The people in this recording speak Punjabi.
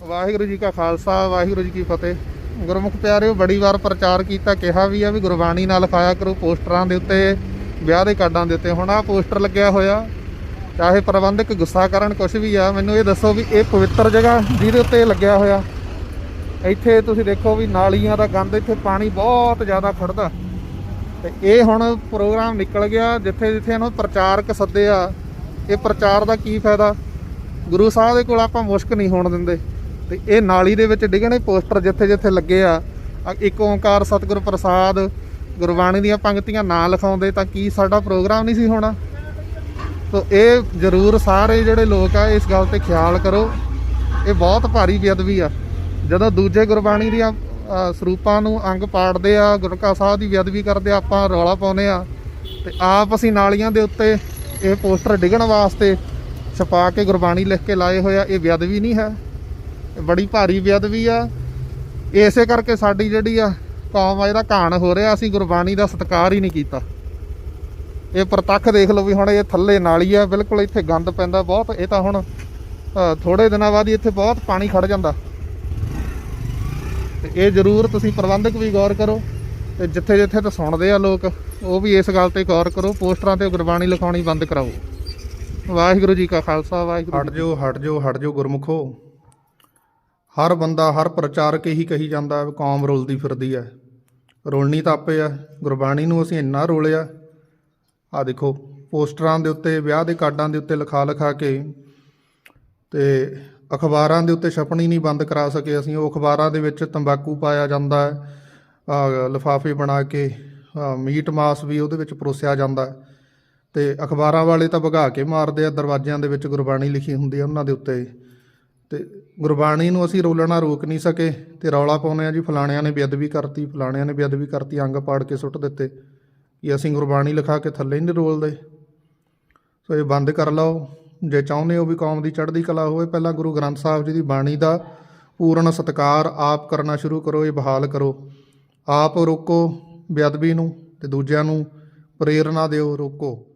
ਵਾਹਿਗੁਰੂ ਜੀ ਕਾ ਖਾਲਸਾ, ਵਾਹਿਗੁਰੂ ਜੀ ਕੀ ਫਤਿਹ। ਗੁਰਮੁਖ ਪਿਆਰਿਓ, ਬੜੀ ਵਾਰ ਪ੍ਰਚਾਰ ਕੀਤਾ, ਕਿਹਾ ਵੀ ਆ ਵੀ ਗੁਰਬਾਣੀ ਨਾਲ ਲਿਖਾਇਆ ਕਰੋ, ਪੋਸਟਰਾਂ ਦੇ ਉੱਤੇ, ਵਿਆਹ ਦੇ ਕਾਰਡਾਂ ਦੇ ਉੱਤੇ। ਹੁਣ ਆ ਪੋਸਟਰ ਲੱਗਿਆ ਹੋਇਆ, ਚਾਹੇ ਪ੍ਰਬੰਧਕ ਗੁੱਸਾ ਕਰਨ ਕੁਝ ਵੀ ਆ, ਮੈਨੂੰ ਇਹ ਦੱਸੋ ਵੀ ਇਹ ਪਵਿੱਤਰ ਜਗ੍ਹਾ ਜਿਹਦੇ ਉੱਤੇ ਲੱਗਿਆ ਹੋਇਆ। ਇੱਥੇ ਤੁਸੀਂ ਦੇਖੋ ਵੀ ਨਾਲੀਆਂ ਦਾ ਗੰਦ, ਇੱਥੇ ਪਾਣੀ ਬਹੁਤ ਜ਼ਿਆਦਾ ਖੜਦਾ ਤੇ ਇਹ ਹੁਣ ਪ੍ਰੋਗਰਾਮ ਨਿਕਲ ਗਿਆ, ਜਿੱਥੇ ਜਿੱਥੇ ਇਹਨੂੰ ਪ੍ਰਚਾਰਕ ਸੱਦੇ ਆ, ਇਹ ਪ੍ਰਚਾਰ ਦਾ ਕੀ ਫਾਇਦਾ? ਗੁਰੂ ਸਾਹਿਬ ਦੇ ਕੋਲ ਆਪਾਂ ਮੁਸ਼ਕ ਨਹੀਂ ਹੋਣ ਦਿੰਦੇ। ਤੇ ਇਹ ਨਾਲੀ ਦੇ ਵਿੱਚ ਡਿੱਗਣੇ ਪੋਸਟਰ ਜਿੱਥੇ ਜਿੱਥੇ ਲੱਗੇ ਆ। ਇੱਕ ਓੰਕਾਰ ਸਤਿਗੁਰ ਪ੍ਰਸਾਦ, ਗੁਰਬਾਣੀ ਦੀਆਂ ਪੰਕਤੀਆਂ ਨਾ ਲਿਖਾਉਂਦੇ ਤਾਂ ਕੀ ਸਾਡਾ ਪ੍ਰੋਗਰਾਮ ਨਹੀਂ ਸੀ ਹੋਣਾ? ਸੋ ਇਹ ਜ਼ਰੂਰ ਸਾਰੇ ਜਿਹੜੇ ਲੋਕ ਆ, ਇਸ ਗੱਲ ਤੇ ਖਿਆਲ ਕਰੋ। ਇਹ ਬਹੁਤ ਭਾਰੀ ਬੇਅਦਬੀ ਆ। ਜਦੋਂ ਦੂਜੇ ਗੁਰਬਾਣੀ ਦੀਆਂ ਸਰੂਪਾਂ ਨੂੰ ਅੰਗ ਪਾੜਦੇ ਆ ਗੁਰਕਾ ਸਾਹਿਬ ਦੀ ਬੇਅਦਬੀ ਕਰਦੇ ਆਪਾਂ ਰੌਲਾ ਪਾਉਂਦੇ ਆ ਤੇ ਆਪ ਅਸੀਂ ਨਾਲੀਆਂ ਦੇ ਉੱਤੇ ਇਹ ਪੋਸਟਰ ਡਿੱਗਣ ਵਾਸਤੇ ਛਪਾ ਕੇ ਗੁਰਬਾਣੀ ਲਿਖ ਕੇ ਲਾਏ ਹੋਇਆ ਇਹ ਬੇਅਦਬੀ ਨਹੀਂ ਹੈ। ਬੜੀ ਭਾਰੀ ਬੇਅਦਬੀ ਆ। ਇਸੇ ਕਰਕੇ ਸਾਡੀ ਜਿਹੜੀ ਆ ਕੌਮ ਆ, ਇਹਦਾ ਘਾਣ ਹੋ ਰਿਹਾ। ਅਸੀਂ ਗੁਰਬਾਣੀ ਦਾ ਸਤਿਕਾਰ ਹੀ ਨਹੀਂ ਕੀਤਾ। ਇਹ ਪ੍ਰਤੱਖ ਦੇਖ ਲਓ ਵੀ ਹੁਣ ਇਹ ਥੱਲੇ ਨਾਲੀ ਆ, ਬਿਲਕੁਲ ਇੱਥੇ ਗੰਦ ਪੈਂਦਾ ਬਹੁਤ। ਇਹ ਤਾਂ ਹੁਣ ਥੋੜੇ ਦਿਨਾਂ ਬਾਅਦ ਇੱਥੇ ਬਹੁਤ ਪਾਣੀ ਖੜ ਜਾਂਦਾ। ਤੇ ਇਹ ਜ਼ਰੂਰ ਤੁਸੀਂ ਪ੍ਰਬੰਧਕ ਵੀ ਗੌਰ ਕਰੋ। ਤੇ ਜਿੱਥੇ ਜਿੱਥੇ ਤਾਂ ਸੁਣਦੇ ਆ ਲੋਕ, ਉਹ ਵੀ ਇਸ ਗੱਲ ਤੇ ਗੌਰ ਕਰੋ। ਪੋਸਟਰਾਂ ਤੇ ਗੁਰਬਾਣੀ ਲਿਖਾਉਣੀ ਬੰਦ ਕਰਾਓ। ਵਾਹਿਗੁਰੂ ਜੀ ਕਾ ਖਾਲਸਾ, ਵਾਹਿਗੁਰੂ ਹਟ ਜਾਓ ਹਟ ਜਾਓ ਹਟ ਜਾਓ ਗੁਰਮੁਖੋ। ਹਰ ਬੰਦਾ, ਹਰ ਪ੍ਰਚਾਰਕ ਇਹੀ ਕਹੀ ਜਾਂਦਾ ਕੌਮ ਰੁਲਦੀ ਫਿਰਦੀ ਹੈ ਰੋਲਣੀ ਤਾਂ ਆਪੇ ਆ ਗੁਰਬਾਣੀ ਨੂੰ ਅਸੀਂ ਇੰਨਾ ਰੋਲਿਆ। ਆ ਦੇਖੋ, ਪੋਸਟਰਾਂ ਦੇ ਉੱਤੇ, ਵਿਆਹ ਦੇ ਕਾਰਡਾਂ ਦੇ ਉੱਤੇ ਲਿਖਾ ਲਿਖਾ ਕੇ ਤੇ ਅਖਬਾਰਾਂ ਦੇ ਉੱਤੇ ਛਪਣੀ ਨਹੀਂ ਬੰਦ ਕਰਾ ਸਕੇ ਅਸੀਂ, ਉਹ ਅਖਬਾਰਾਂ ਦੇ ਵਿੱਚ ਤੰਬਾਕੂ ਪਾਇਆ ਜਾਂਦਾ ਹੈ ਆ ਲਿਫਾਫੇ ਬਣਾ ਕੇ ਮੀਟ ਮਾਸ ਵੀ ਉਹਦੇ ਵਿੱਚ ਪਰੋਸਿਆ ਜਾਂਦਾ ਹੈ ਤੇ ਅਖਬਾਰਾਂ ਵਾਲੇ ਤਾਂ ਭਗਾ ਕੇ ਮਾਰਦੇ ਆ, ਦਰਵਾਜ਼ਿਆਂ ਦੇ ਵਿੱਚ ਗੁਰਬਾਣੀ ਲਿਖੀ ਹੁੰਦੀ ਆ ਉਹਨਾਂ ਦੇ ਉੱਤੇ। ਤੇ ਗੁਰਬਾਣੀ ਨੂੰ ਅਸੀਂ ਰੋਲਣਾ ਰੋਕ ਨਹੀਂ ਸਕੇ ਤੇ ਰੌਲਾ ਪਾਉਂਦੇ ਆ ਜੀ, ਫਲਾਣਿਆਂ ਨੇ ਬੇਅਦਬੀ ਕਰਤੀ, ਫਲਾਣਿਆਂ ਨੇ ਬੇਅਦਬੀ ਕਰਤੀ, ਅੰਗ ਪਾੜ ਕੇ ਸੁੱਟ ਦਿੱਤੇ ਕਿ ਅਸੀਂ ਗੁਰਬਾਣੀ ਲਿਖਾ ਕੇ ਥੱਲੇ ਨਹੀਂ ਰੋਲਦੇ। ਸੋ ਇਹ ਬੰਦ ਕਰ ਲਓ। ਜੇ ਚਾਹੁੰਦੇ ਹੋ ਵੀ ਕੌਮ ਦੀ ਚੜ੍ਹਦੀ ਕਲਾ ਹੋਵੇ, ਪਹਿਲਾਂ ਗੁਰੂ ਗ੍ਰੰਥ ਸਾਹਿਬ ਜੀ ਦੀ ਬਾਣੀ ਦਾ ਪੂਰਨ ਸਤਿਕਾਰ ਆਪ ਕਰਨਾ ਸ਼ੁਰੂ ਕਰੋ, ਇਹ ਬਹਾਲ ਕਰੋ। ਆਪ ਰੋਕੋ ਬੇਅਦਬੀ ਨੂੰ ਤੇ ਦੂਜਿਆਂ ਨੂੰ ਪ੍ਰੇਰਣਾ ਦਿਓ, ਰੋਕੋ।